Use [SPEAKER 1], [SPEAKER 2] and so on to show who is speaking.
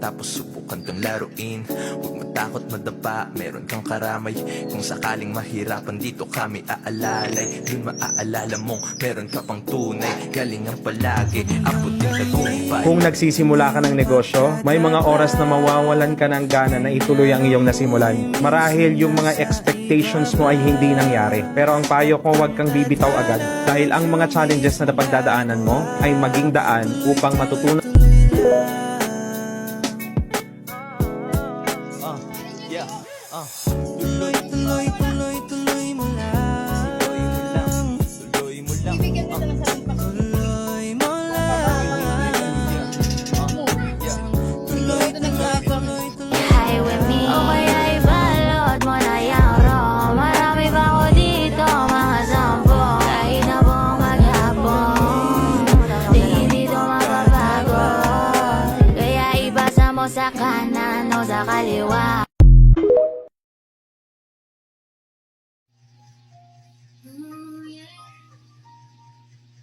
[SPEAKER 1] Tapos subukan kang laruin Huwag matakot madapa, meron kang karamay Kung sakaling mahirapan dito kami aalalay Dun maaalala mong meron ka pang tunay Galingan palagi, abutin ka tagumpay
[SPEAKER 2] Kung nagsisimula ka ng negosyo, may mga oras na mawawalan ka ng gana na ituloy ang iyong nasimulan. Marahil yung mga expectations mo ay hindi nangyari. Pero ang payo ko huwag kang bibitaw agad. Dahil ang mga challenges na napagdadaanan mo ay maging daan upang matutunan
[SPEAKER 1] Tuloy, tuloy, tuloy, tuloy mo lang Tuloy mo lang, tuloy mo lang
[SPEAKER 3] Bibigyan kita ng sarili pa.
[SPEAKER 1] Tuloy mo lang Tuloy, tuloy, tuloy, tuloy
[SPEAKER 4] Hi with me O kaya ibalot mo na yung raw Marami pa ko dito mga sampo Kahit na buong maghapon Di dito mapapago Kaya ibasa mo sa kanan o sa kaliwa